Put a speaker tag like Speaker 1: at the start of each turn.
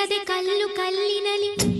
Speaker 1: ಕಲ್ಲು ಕಲ್ಲಿನಲಿ